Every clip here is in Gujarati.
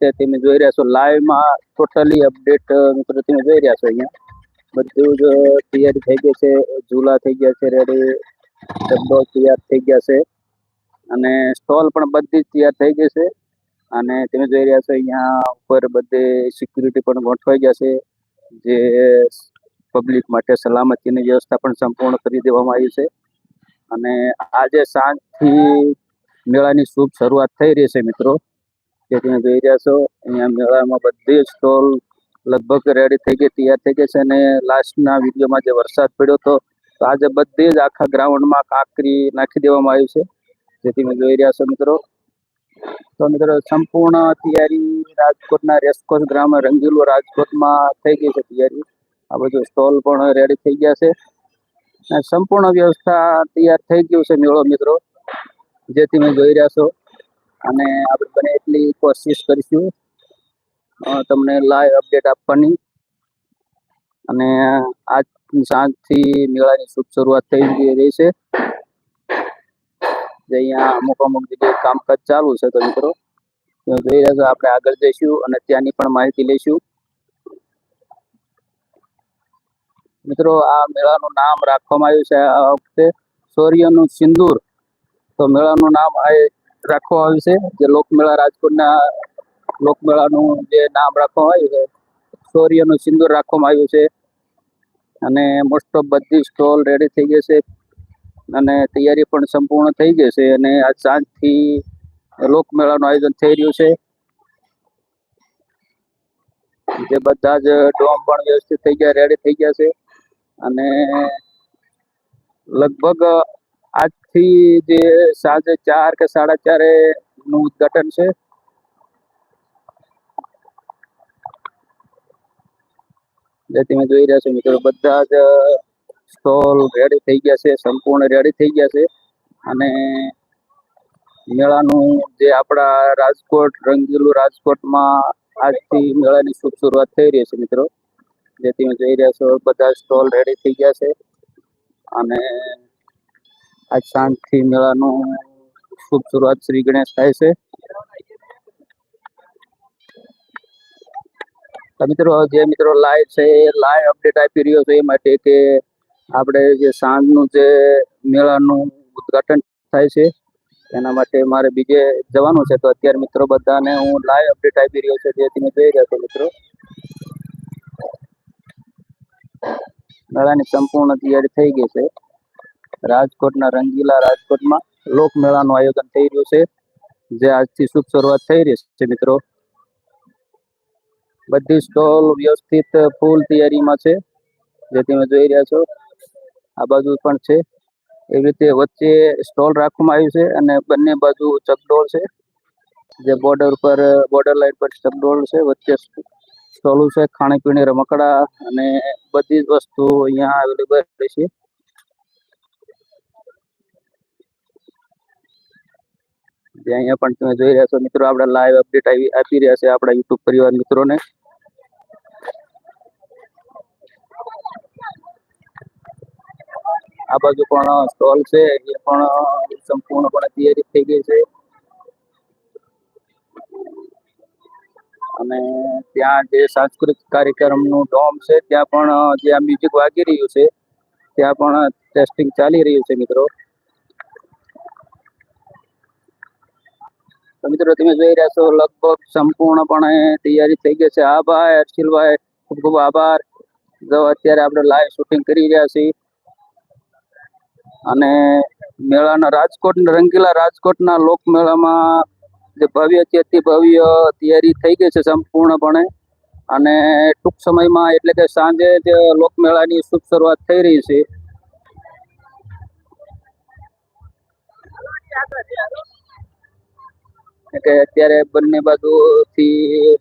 તે તમે જોઈ રહ્યા છો લાઈવમાં ટોટલી અપડેટ મિત્રો તમે જોઈ રહ્યા છો અહીંયા. બધું જ તૈયારી થઈ ગયું છે, ઝૂલા થઈ ગયા છે રેડી ડબ્બો તૈયાર થઈ ગયા છે. અને સ્ટોલ પણ બધી જ તૈયાર થઈ ગઈ છે. અને તમે જોઈ રહ્યા છો, અહીંયા ઉપર બધે સિક્યુરિટી પણ ગોઠવાઈ ગયા છે, જે પબ્લિક માટે સલામતીની વ્યવસ્થા પણ સંપૂર્ણ કરી દેવામાં આવી છે. અને આજે સાંજથી મેળાની શુભ શરૂઆત થઈ રહી છે, મિત્રો. જે તમે જોઈ રહ્યા છો. અહીંયા મેળામાં બધી જ સ્ટોલ લગભગ રેડી થઈ ગઈ, તૈયાર થઈ ગઈ છે અને લાસ્ટના વિડીયોમાં જે વરસાદ પડ્યો હતો, તો આજે બધી જ આખા ગ્રાઉન્ડમાં કાંકરી નાખી દેવામાં આવી છે. જે તમે જોઈ રહ્યા છો મિત્રો. તો મિત્રો, સંપૂર્ણ તૈયારી રાજકોટના રેસકોર્સ ગ્રામ રંગીલો રાજકોટમાં થઈ ગઈ છે તૈયારી. આ બધું સ્ટોલ પણ રેડી થઈ ગયા છે. સંપૂર્ણ વ્યવસ્થા તૈયાર થઈ ગયું છે મેળો મિત્રો. જે તમે જોઈ રહ્યા છો. અને આપણે બને એટલી કોશિશ કરીશું તમને લાઈવ અપડેટ આપવાની. અને આજ સાંજથી મેળાની શુભ શરૂઆત થઈ ગઈ રહી છે. જે અહીંયા અમુક અમુક જગ્યાએ કામકાજ ચાલુ છે તો મિત્રો જોઈ રહ્યા આપણે આગળ જઈશું અને ત્યાંની પણ માહિતી લઈશું. મિત્રો, આ મેળાનું નામ રાખવામાં આવ્યું છે આ વખતે સૂર્યનું સિંદૂર. તો મેળાનું નામ આ રાખવામાં આવ્યું છે. જે લોકમેળા રાજકોટના લોકમેળાનું જે નામ રાખવામાં આવ્યું છે સૂર્યનું સિંદૂર રાખવામાં આવ્યું છે. અને મોસ્ટ ઓફ બધી સ્ટોલ રેડી થઈ ગઈ છે. અને તૈયારી પણ સંપૂર્ણ થઈ ગઈ છે અને આ સાંજથી લોકમેળાનું આયોજન થઈ રહ્યું છે. જે બધા જ ડોમ પણ વ્યવસ્થિત થઈ ગયા રેડી થઈ ગયા છે. અને લગભગ આજથી જે સાંજે ચાર કે સાડા ચારે નું ઉદ્ઘાટન છે. જે તમે જોઈ રહ્યા છો મિત્રો, બધા જ સ્ટોલ રેડી થઈ ગયા છે, સંપૂર્ણ રેડી થઈ ગયા છે. અને મેળાનું જે આપણા રાજકોટ, રંગીલું રાજકોટમાં આજથી મેળાની શુભ શરૂઆત થઈ રહી છે મિત્રો. જે તમે જોઈ રહ્યા છો, બધા સ્ટોલ રેડી થઈ ગયા છે. અને આજ સાંજથી મેળાનું શુભ શરૂઆત શ્રી ગણેશ થાય છે. મિત્રો, જે મિત્રો લાઈવ છે, એ લાઈવ અપડેટ આપી રહ્યો છે એ માટે કે આપણે જે સાંજનું જે મેળાનું ઉદ્ઘાટન થાય છે, એના માટે મારે બીજે જવાનું છે. તો અત્યારે મિત્રો બધાને હું લાઈવ અપડેટ આપી રહ્યો છે. જે તમે જોઈ રહ્યા છો મિત્રો. મેળાની સંપૂર્ણ તૈયારી થઈ ગઈ છે. રાજકોટના રંગીલા રાજકોટમાં લોકમેળાનું આયોજન થઈ રહ્યું છે. જે આજથી શુભ શરૂઆત થઈ રહી છે મિત્રો. બધી સ્ટોલ વ્યવસ્થિત ફૂલ તૈયારીમાં છે. જે તમે જોઈ રહ્યા છો, આ બાજુ પણ છે. એવી રીતે વચ્ચે સ્ટોલ રાખવામાં આવ્યું છે અને બંને બાજુ ચકડોળ છે. જે બોર્ડર પર, બોર્ડર લાઈન પર ચકડોળ છે. વચ્ચે સ્ટોલ છે, ખાણીપીણી, રમકડા અને બધી જ વસ્તુ અહીંયા અવેલેબલ રહેશે જે અહીંયા પણ તમે જોઈ રહ્યા છો, મિત્રો, આપણે લાઈવ અપડેટ આપી રહ્યા છે આપણા યુટ્યુબ પરિવાર મિત્રોને. આ બાજુ પણ સ્ટોલ છે, એ પણ સંપૂર્ણપણે તૈયારી થઈ ગઈ છે. અને ત્યાં જે સાંસ્કૃતિક કાર્યક્રમનું ડોમ છે, ત્યાં પણ જે આ મ્યુઝિક વાગી રહ્યું છે, ત્યાં પણ ટેસ્ટિંગ ચાલી રહ્યું છે, મિત્રો. મિત્રો તમે જોઈ રહ્યા છો, લગભગ સંપૂર્ણપણે તૈયારી થઈ ગઈ છે. હા ભાઈ હર્ષિલભાઈ ખૂબ ખૂબ આભાર. જો અત્યારે આપણે લાઈવ શૂટિંગ કરી રહ્યા છીએ. અને મેળાના રાજકોટ, રંગીલા રાજકોટના લોકમેળામાં જે ભવ્ય અતિ ભવ્ય તૈયારી થઈ ગઈ છે સંપૂર્ણપણે. અને ટૂંક સમયમાં એટલે કે સાંજે જ લોકમેળાની શુભ શરૂઆત થઈ રહી છે. કે અત્યારે બંને બાજુથી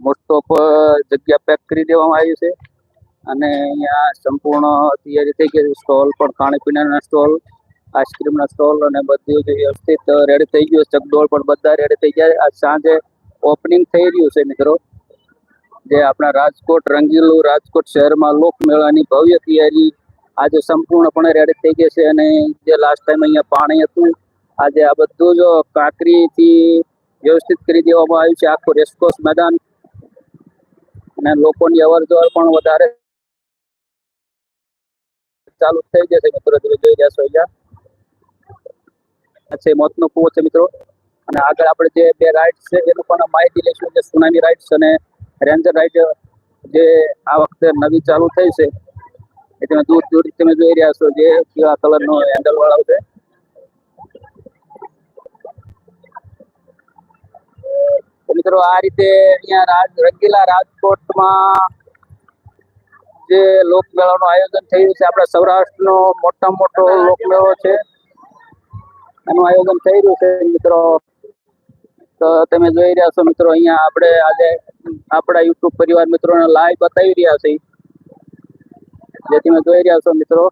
મોસ્ટ ઓફ જગ્યા પેક કરી દેવામાં આવી છે. અને અહીંયા સંપૂર્ણ તૈયારી થઈ ગઈ છે. સ્ટોલ પણ, ખાણીપીણાના સ્ટોલ, આઈસ્ક્રીમના સ્ટોલ અને બધું વ્યવસ્થિત રેડી થઈ ગયું ચકડોળ પણ બધા રેડી થઈ ગયા આજ સાંજે ઓપનિંગ થઈ રહ્યું છે મિત્રો. જે આપણા રાજકોટ, રંગીલું રાજકોટ શહેરમાં લોકમેળાની ભવ્ય તૈયારી આજે સંપૂર્ણપણે રેડી થઈ ગઈ છે. અને જે લાસ્ટ ટાઈમ અહીંયા પાણી હતું આજે આ બધું જ કાંકરીથી વ્યવસ્થિત કરી દેવામાં આવ્યું છે, આખું રેસકોર્સ મેદાન. અને લોકોની અવર જવર પણ વધારે ચાલુ થઈ જશે મિત્રો, તમે જોઈ રહ્યા છો અહીંયા. છે મોતનો કુવો છે મિત્રો. અને આગળ આપણે જે બે રાઇડ્સ છે, એનું પણ માહિતી લઈશું. જે સુનામી રાઇડ્સ અને રેન્જર રાઇડ જે આ વખતે નવી ચાલુ થઈ છે, એ તમે દૂર દૂર તમે જોઈ રહ્યા છો જે કેવા કલરનો હેન્ડલ વાળો છે. મિત્રો, આ રીતે અહીંયા રંગીલા રાજકોટમાં જે લોકમેળાનું આયોજન થયું છે, આપણા સૌરાષ્ટ્રનો મોટા મોટો લોકમેળો છે. એનું આયોજન થઈ રહ્યું છે, મિત્રો. તો તમે જોઈ રહ્યા છો, મિત્રો, અહીંયા આપણે આજે આપણા યુટ્યુબ પરિવાર મિત્રોને લાઈવ બતાવી રહ્યા છીએ. જે તમે જોઈ રહ્યા છો, મિત્રો.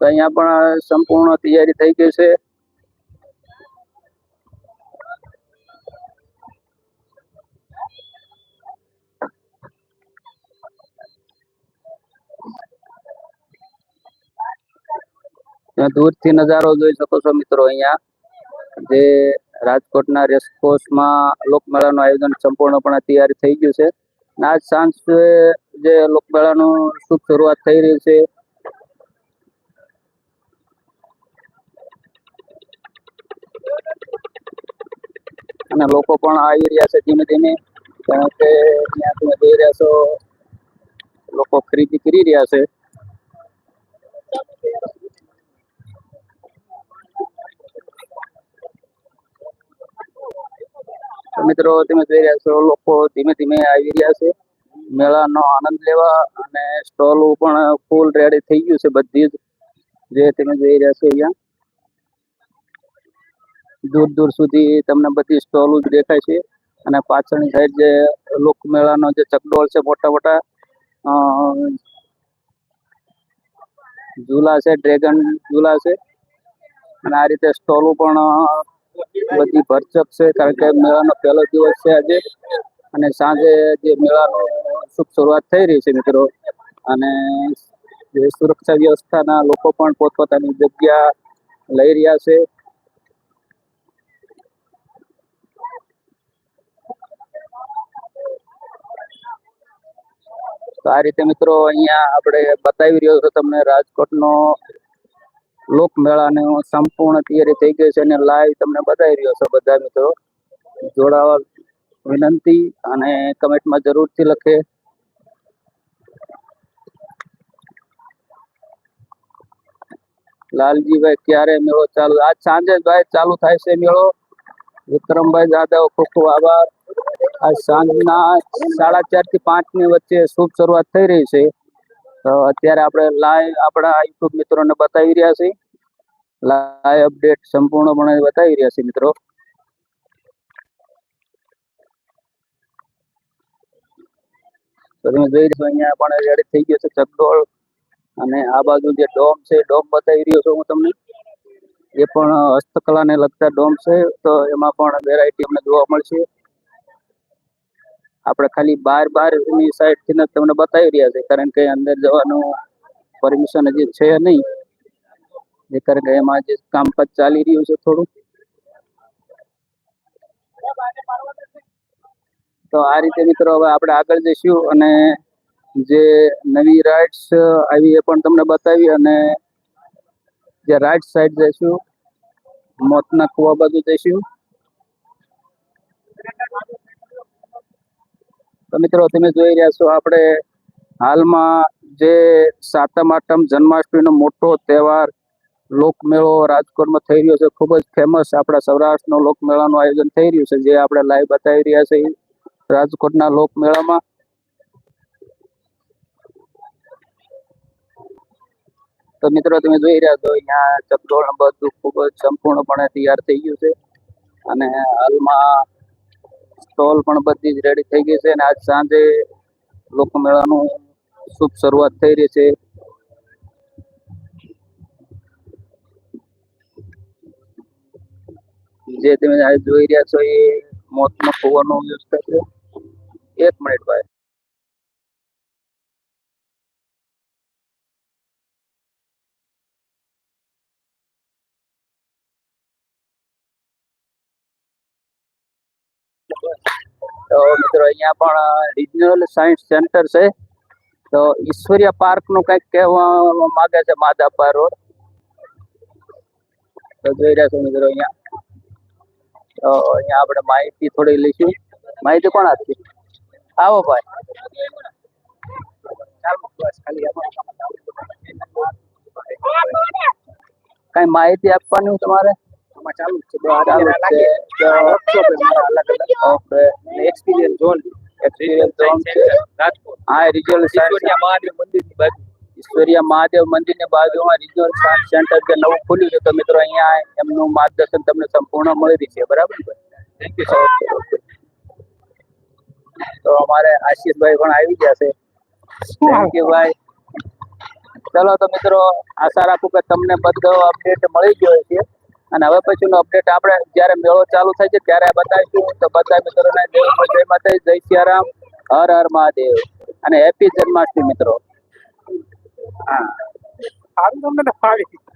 તો અહીંયા પણ સંપૂર્ણ તૈયારી થઈ ગઈ છે. ત્યાં દૂરથી નજારો જોઈ શકો છો મિત્રો અહીંયા. જે રાજકોટના રેસકોર્સમાં લોકમેળાનું આયોજન સંપૂર્ણપણે તૈયારી થઈ ગયું છે. આજ સાંજ જે લોકમેળાનું શુભ શરૂઆત થઈ રહી છે. અને લોકો પણ આવી રહ્યા છે ધીમે ધીમે. કારણ કે ત્યાં તમે જોઈ રહ્યા છો, લોકો ખરીદી કરી રહ્યા છે. મિત્રો, તમે જોઈ રહ્યા છો, લોકો ધીમે ધીમે આવી રહ્યા છે. મેળાનો આનંદ લેવા અને સ્ટોલ પણ ફૂલ રેડી થઈ ગયું છે બધી જ, જે તમે જોઈ રહ્યા છો અહીંયા. દૂર દૂર સુધી તમને બધી સ્ટોલ જ દેખાય છે. અને પાછળની સાઈડ જે લોકમેળાનો જે ચકડોળ છે, મોટા મોટા ઝૂલા છે, ડ્રેગન ઝૂલા છે. અને આ રીતે સ્ટોલો પણ બધી ભરચક છે, કારણ કે મેળાનો પહેલો દિવસ છે આજે. અને સાંજે જે મેળાનો શુભ શરૂઆત થઈ રહી છે મિત્રો. અને જે સુરક્ષા વ્યવસ્થાના લોકો પણ પોતપોતાની જગ્યા લઈ રહ્યા છે. તો આ રીતે મિત્રો અહીંયા આપણે બતાવી રહ્યો છું તમને રાજકોટનો લોકમેળાનો સંપૂર્ણ તૈયારી થઈ ગઈ છે અને લાઈવ તમને બતાવી રહ્યો છે બધા મિત્રો. જોડાવા વિનંતી અને કમેન્ટમાં જરૂરથી લખે. લાલજીભાઈ, ક્યારે મેળો ચાલુ? આજ સાંજે ભાઈ ચાલુ થાય છે મેળો. વિક્રમભાઈ જાદવ, ખૂબ ખૂબ આભાર. આજ સાંજના સાડા ચારથી પાંચની વચ્ચે શુભ શરૂઆત થઈ રહી છે. તો અત્યારે આપણે લાઈવ આપણા યુટ્યુબ મિત્રોને બતાવી રહ્યા છીએ. લાઈવ અપડેટ સંપૂર્ણપણે બતાવી રહ્યા છીએ મિત્રો. તમે જોઈ રહ્યો અહીંયા પણ રેડી થઈ ગયો છે ચકડોળ. અને આ બાજુ જે ડોમ છે, ડોમ બતાવી રહ્યો છું હું તમને. એ પણ હસ્તકલાને લગતા ડોમ છે, તો એમાં પણ વેરાયટી અમને જોવા મળશે. આપણે ખાલી બાર બારની સાઈડથી તમને બતાવી રહ્યા છે. કારણ કે અંદર જવાનું પરમિશન હજી છે નહીં. જે કારણ કે એમાં જે કામકાજ ચાલી રહ્યું છે થોડું. તો આ રીતે મિત્રો હવે આપણે આગળ જઈશું અને જે નવી રાઇડ્સ આવી એ પણ તમને બતાવી અને જે રાઈટ સાઈડ જઈશું, મોતના કુવા બાજુ જઈશું. તો મિત્રો તમે જોઈ રહ્યા છો આપણે હાલમાં જે સાતમ, આઠમ જન્માષ્ટમીનો મોટો તહેવાર લોકમેળો રાજકોટમાં થઈ રહ્યો છે. ખૂબ જ ફેમસ આપણા સૌરાષ્ટ્રનો લોકમેળાનું આયોજન થઈ રહ્યું છે, જે આપણે લાઈવ બતાવી રહ્યા છે રાજકોટના લોકમેળામાં. તો મિત્રો તમે જોઈ રહ્યા છો, અહીંયા ચકડોળ બધું ખૂબ જ સંપૂર્ણપણે તૈયાર થઈ ગયું છે. અને હાલમાં સ્ટોલ પણ બધી જ રેડી થઈ ગઈ છે અને આજ સાંજે લોકમેળાનું શુભ શરૂઆત થઈ રહી છે. જે તમે જોઈ રહ્યા છો એ મોતનો કુવાનો વ્યવસ્થા થશે એક મિનિટ ભાઈ. તો મિત્રો, અહીંયા પણ રિજનલ સાયન્સ સેન્ટર છે. તો ઈશ્વરિયા પાર્કનું કંઈક કહેવા માંગે છે માધાપર રોડ. તો જોઈ રહ્યા છો મિત્રો અહીંયા. તો અહીંયા આપણે માહિતી થોડી લઈશું. માહિતી કોણ આપશે આવો ભાઈ. કઈ માહિતી આપવાની તમારે? ચાલુ છે okay experience zone experience zone છે હા રિજનલ ઈશ્વરિયા મહાદેવ મંદિરની બાજુ ઈશ્વરિયા મહાદેવ મંદિરની બાજુમાં રિજનલ સાયન્સ સેન્ટર જે નવું ખુલ્યું છે તો મિત્રો અહીંયા એમનું માર્ગદર્શન તમને સંપૂર્ણ મળી રહેશે બરાબર ને થેન્ક યુ ઓકે, ઓકે. તો અમારે આશીષભાઈ પણ આવી ગયા છે થેન્ક યુ ભાઈ ચલો તો મિત્રો આશા રાખું કે તમને બધો અપડેટ મળી ગયો છે અને હવે પછીનો અપડેટ આપણે જ્યારે મેળો ચાલુ થાય છે ત્યારે બતાવીશું. તો બધા મિત્રોને જય માતા જય સિયારામ. હર હર મહાદેવ. અને હેપી જન્માષ્ટમી મિત્રો. હા. સારું તમને ફાવી.